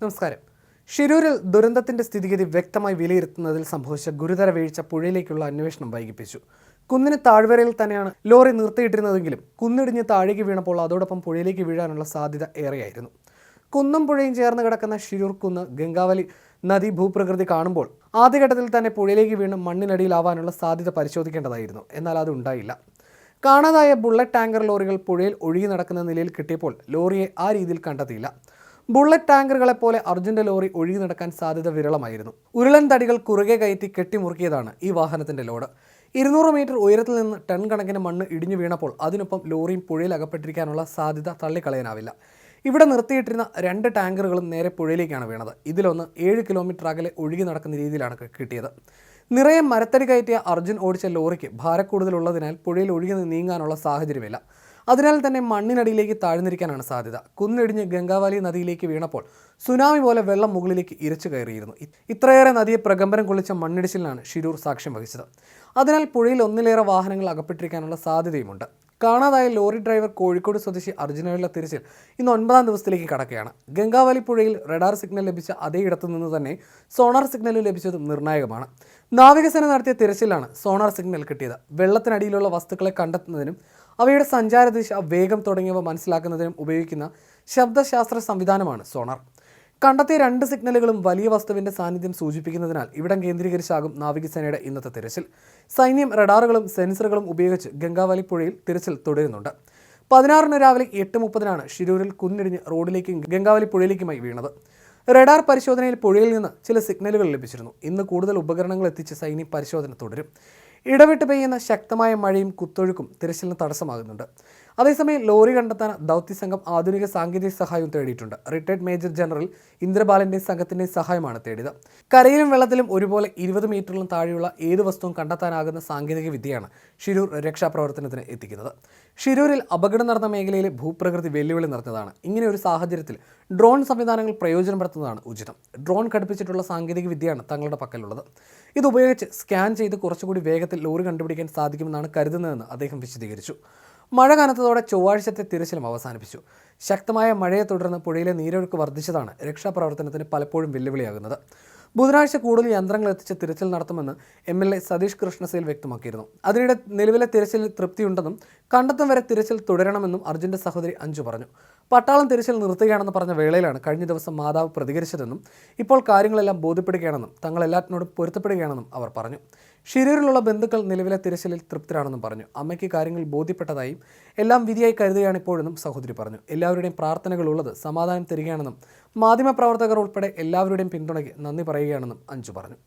നമസ്കാരം. ഷിരൂരിൽ ദുരന്തത്തിന്റെ സ്ഥിതിഗതി വ്യക്തമായി വിലയിരുത്തുന്നതിൽ സംഭവിച്ച ഗുരുതര വീഴ്ച പുഴയിലേക്കുള്ള അന്വേഷണം വൈകിപ്പിച്ചു. കുന്നിന് താഴ്വരയിൽ തന്നെയാണ് ലോറി നിർത്തിയിട്ടിരുന്നതെങ്കിലും കുന്നിടിഞ്ഞ് താഴേക്ക് വീണപ്പോൾ അതോടൊപ്പം പുഴയിലേക്ക് വീഴാനുള്ള സാധ്യത ഏറെയായിരുന്നു. കുന്നും പുഴയും ചേർന്ന് കിടക്കുന്ന ഷിരൂർ കുന്ന് ഗംഗാവലി നദി ഭൂപ്രകൃതി കാണുമ്പോൾ ആദ്യഘട്ടത്തിൽ തന്നെ പുഴയിലേക്ക് വീണ് മണ്ണിനടിയിലാവാനുള്ള സാധ്യത പരിശോധിക്കേണ്ടതായിരുന്നു. എന്നാൽ അത് ഉണ്ടായില്ല. കാണാതായ ബുള്ളറ്റ് ടാങ്കർ ലോറികൾ പുഴയിൽ ഒഴുകി നടക്കുന്ന നിലയിൽ കിട്ടിയപ്പോൾ ലോറിയെ ആ രീതിയിൽ കണ്ടെത്തിയില്ല. ബുള്ളറ്റ് ടാങ്കറുകളെ പോലെ അർജുന്റെ ലോറി ഒഴുകി നടക്കാൻ സാധ്യത വിരളമായിരുന്നു. ഉരുളൻ തടികൾ കുറുകെ കയറ്റി കെട്ടിമുറുക്കിയതാണ് ഈ വാഹനത്തിന്റെ ലോഡ്. ഇരുന്നൂറ് മീറ്റർ ഉയരത്തിൽ നിന്ന് ടൺ കണക്കിന് മണ്ണ് ഇടിഞ്ഞു വീണപ്പോൾ അതിനൊപ്പം ലോറിയും പുഴയിൽ അകപ്പെട്ടിരിക്കാനുള്ള സാധ്യത തള്ളിക്കളയാനാവില്ല. ഇവിടെ നിർത്തിയിട്ടിരുന്ന രണ്ട് ടാങ്കറുകളും നേരെ പുഴയിലേക്കാണ് വീണത്. ഇതിലൊന്ന് ഏഴ് കിലോമീറ്റർ അകലെ ഒഴുകി നടക്കുന്ന രീതിയിലാണ് കിട്ടിയത്. നിറയെ മരത്തടി കയറ്റിയ അർജുൻ ഓടിച്ച ലോറിക്ക് ഭാരക്കൂടുതലുള്ളതിനാൽ പുഴയിൽ ഒഴുകി നീങ്ങാനുള്ള സാഹചര്യമില്ല. അതിനാൽ തന്നെ മണ്ണിനടിയിലേക്ക് താഴ്ന്നിരിക്കാനാണ് സാധ്യത. കുന്നിടിഞ്ഞ് ഗംഗാവാലി നദിയിലേക്ക് വീണപ്പോൾ സുനാമി പോലെ വെള്ളം മുകളിലേക്ക് ഇരച്ചു കയറിയിരുന്നു. ഇത്രയേറെ നദിയെ പ്രകമ്പനം കൊള്ളിച്ച മണ്ണിടിച്ചിലിനാണ് ഷിരൂർ സാക്ഷ്യം വഹിച്ചത്. അതിനാൽ പുഴയിൽ ഒന്നിലേറെ വാഹനങ്ങൾ അകപ്പെട്ടിരിക്കാനുള്ള സാധ്യതയുമുണ്ട്. കാണാതായ ലോറി ഡ്രൈവർ കോഴിക്കോട് സ്വദേശി അർജുനയുള്ള തിരച്ചിൽ ഇന്ന് ഒൻപതാം ദിവസത്തിലേക്ക് കടക്കുകയാണ്. ഗംഗാവാലി പുഴയിൽ റഡാർ സിഗ്നൽ ലഭിച്ച അതേ ഇടത്തു നിന്ന് തന്നെ സോണാർ സിഗ്നൽ ലഭിച്ചതും നിർണായകമാണ്. നാവികസേന നടത്തിയ തിരച്ചിലാണ് സോണാർ സിഗ്നൽ കിട്ടിയത്. വെള്ളത്തിനടിയിലുള്ള വസ്തുക്കളെ കണ്ടെത്തുന്നതിനും അവയുടെ സഞ്ചാരദിശ വേഗം തുടങ്ങിയവ മനസ്സിലാക്കുന്നതിനും ഉപയോഗിക്കുന്ന ശബ്ദശാസ്ത്ര സംവിധാനമാണ് സോണാർ. കണ്ടെത്തിയ രണ്ട് സിഗ്നലുകളും വലിയ വസ്തുവിന്റെ സാന്നിധ്യം സൂചിപ്പിക്കുന്നതിനാൽ ഇവിടം കേന്ദ്രീകരിച്ചാകും നാവികസേനയുടെ ഇന്നത്തെ തിരച്ചിൽ. സൈന്യം റഡാറുകളും സെൻസറുകളും ഉപയോഗിച്ച് ഗംഗാവലി പുഴയിൽ തിരച്ചിൽ തുടരുന്നുണ്ട്. പതിനാറിന് രാവിലെ എട്ട് മുപ്പതിനാണ് ഷിരൂരിൽ കുന്നിടിഞ്ഞ് റോഡിലേക്കും ഗംഗാവലി പുഴയിലേക്കുമായി വീണത്. റഡാർ പരിശോധനയിൽ പുഴയിൽ നിന്ന് ചില സിഗ്നലുകൾ ലഭിച്ചിരുന്നു. ഇന്ന് കൂടുതൽ ഉപകരണങ്ങൾ എത്തിച്ച് സൈന്യം പരിശോധന തുടരും. ഇടവിട്ട് പെയ്യുന്ന ശക്തമായ മഴയും കുത്തൊഴുക്കും തിരച്ചിലിന് തടസ്സമാകുന്നുണ്ട്. അതേസമയം ലോറി കണ്ടെത്താൻ ദൗത്യസംഘം ആധുനിക സാങ്കേതിക സഹായവും തേടിയിട്ടുണ്ട്. റിട്ടയർഡ് മേജർ ജനറൽ ഇന്ദ്രബാലന്റെ സംഘത്തിന്റെ സഹായമാണ് തേടിയത്. കരയിലും വെള്ളത്തിലും ഒരുപോലെ ഇരുപത് മീറ്ററിലും താഴെയുള്ള ഏത് വസ്തുവും കണ്ടെത്താനാകുന്ന സാങ്കേതിക വിദ്യയാണ് ഷിരൂർ രക്ഷാപ്രവർത്തനത്തിന് എത്തിക്കുന്നത്. ഷിരൂരിൽ അപകടം നടന്ന മേഖലയിലെ ഭൂപ്രകൃതി വെല്ലുവിളി നിറഞ്ഞതാണ്. ഇങ്ങനെ ഒരു സാഹചര്യത്തിൽ ഡ്രോൺ സംവിധാനങ്ങൾ പ്രയോജനപ്പെടുത്തുന്നതാണ് ഉചിതം. ഡ്രോൺ ഘടിപ്പിച്ചിട്ടുള്ള സാങ്കേതിക വിദ്യയാണ് തങ്ങളുടെ പക്കലുള്ളത്. ഇതുപയോഗിച്ച് സ്കാൻ ചെയ്ത് കുറച്ചുകൂടി വേഗത്തിൽ ലോറി കണ്ടുപിടിക്കാൻ സാധിക്കുമെന്നാണ് കരുതുന്നതെന്ന് അദ്ദേഹം വിശദീകരിച്ചു. മഴ കനത്തതോടെ ചൊവ്വാഴ്ചത്തെ തിരച്ചിലും അവസാനിപ്പിച്ചു. ശക്തമായ മഴയെ തുടർന്ന് പുഴയിലെ നീരൊഴുക്ക് വർദ്ധിച്ചതാണ് രക്ഷാപ്രവർത്തനത്തിന് പലപ്പോഴും വെല്ലുവിളിയാകുന്നത്. ബുധനാഴ്ച കൂടുതൽ യന്ത്രങ്ങൾ എത്തിച്ച് തിരച്ചിൽ നടത്തുമെന്ന് M L A Satheesh Krishna Sail വ്യക്തമാക്കിയിരുന്നു. അതിനിടെ നിലവിലെ തിരച്ചിലിൽ തൃപ്തിയുണ്ടെന്നും കണ്ടെത്തും വരെ തിരച്ചിൽ തുടരണമെന്നും അർജുന്റെ സഹോദരി അഞ്ചു പറഞ്ഞു. പട്ടാളം തിരച്ചിൽ നിർത്തുകയാണെന്ന് പറഞ്ഞ വേളയിലാണ് കഴിഞ്ഞ ദിവസം മാതാവ് പ്രതികരിച്ചതെന്നും ഇപ്പോൾ കാര്യങ്ങളെല്ലാം ബോധ്യപ്പെടുകയാണെന്നും തങ്ങളെല്ലാറ്റിനോട് പൊരുത്തപ്പെടുകയാണെന്നും അവർ പറഞ്ഞു. ഷിരൂരിലുള്ള ബന്ധുക്കൾ നിലവിലെ തിരച്ചിലിൽ തൃപ്തരാണെന്നും പറഞ്ഞു. അമ്മയ്ക്ക് കാര്യങ്ങൾ ബോധ്യപ്പെട്ടതായും എല്ലാം വിധിയായി കരുതുകയാണ് ഇപ്പോഴെന്നും സഹോദരി പറഞ്ഞു. എല്ലാവരുടെയും പ്രാർത്ഥനകൾ ഉള്ളത് സമാധാനം തരികയാണെന്നും മാധ്യമപ്രവർത്തകർ ഉൾപ്പെടെ എല്ലാവരുടെയും പിന്തുണയ്ക്ക് നന്ദി പറയുകയാണെന്നും അഞ്ചു പറഞ്ഞു.